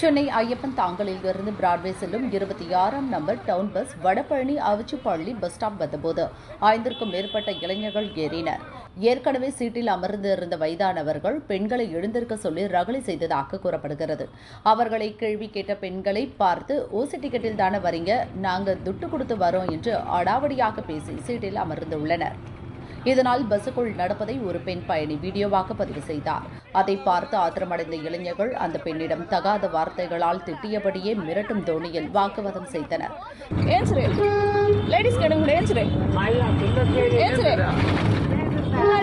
Chennai Ayyappan தாங்கலில் இருந்து Broadway செல்லும் இருபத்தி ஆறாம் நம்பர் டவுன் பஸ் வடபழனி அவிச்சுப்பள்ளி பஸ் ஸ்டாப் வந்தபோது ஐந்திற்கும் மேற்பட்ட இளைஞர்கள் ஏறினர். ஏற்கனவே சீட்டில் அமர்ந்திருந்த வயதானவர்கள் பெண்களை எழுந்திருக்க சொல்லி ரகளை செய்ததாக கூறப்படுகிறது. அவர்களை கேள்வி கேட்ட பெண்களை பார்த்து ஓசி டிக்கெட்டில் தானே வரீங்க? நாங்க துட்டு கொடுத்து வரோம் என்று அடாவடியாக பேசி சீட்டில் அமர்ந்துள்ளனர் இதனால் பஸ்ஸுக்குள் நடப்பதை ஒரு பெண் பயணி வீடியோவாக பதிவு செய்தார் அதை பார்த்து ஆத்திரமடைந்த இளைஞர்கள் அந்த பெண்ணிடம் தகாத வார்த்தைகளால் திட்டியபடியே மிரட்டும் தோணியில் வாக்குவாதம் செய்தனர் லேடிஸ்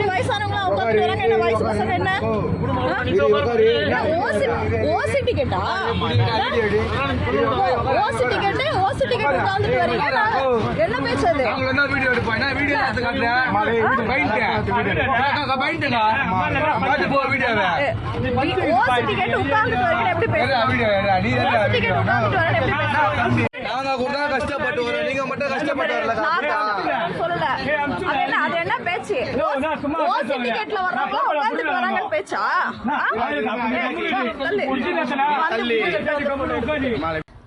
வயசானவங்களா உட்காந்து என்ன வயசு பசங்க என்ன, ஓசி ஓசி டிக்கெட்டா ஓசி வரீங்க. நான் என்ன பேசுறது? என்ன வீடியோ எடுப்பா என்ன வீடியோ எடுத்து காட்டுறேன் பைண்ட்டுங்க பாட்டு போ வீடியோவை. ஓசி டிக்கெட் உட்காந்துட்டு வரீங்க எப்படி பேசுறீங்க வீடியோ நீ ஓசி டிக்கெட் உட்காந்துட்டு வரீங்க எப்படி பேசுறீங்க நாங்க கூட கஷ்டப்பட்டு வரோம் நீங்க மட்டும் கஷ்டப்பட்டு வரல நான் கஷ்டப்பட்டு சொல்லல அது என்ன அது என்ன பேச்சு? ஓசி டிக்கெட்ல பேச்சா? தள்ளு.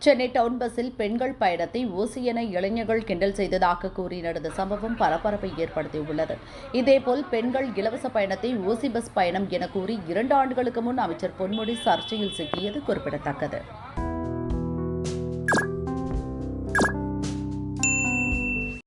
சென்னை டவுன் பஸ்ஸில் பெண்கள் பயணத்தை ஊசி என இளைஞர்கள் கிண்டல் செய்ததாக கூறி நடந்த சம்பவம் பரபரப்பை ஏற்படுத்தியுள்ளது. இதேபோல் பெண்கள் இலவச பயணத்தை ஓசி பஸ் பயணம் என கூறி இரண்டு ஆண்டுகளுக்கு முன் அமைச்சர் பொன்முடி சர்ச்சையில் சிக்கியது குறிப்பிடத்தக்கது.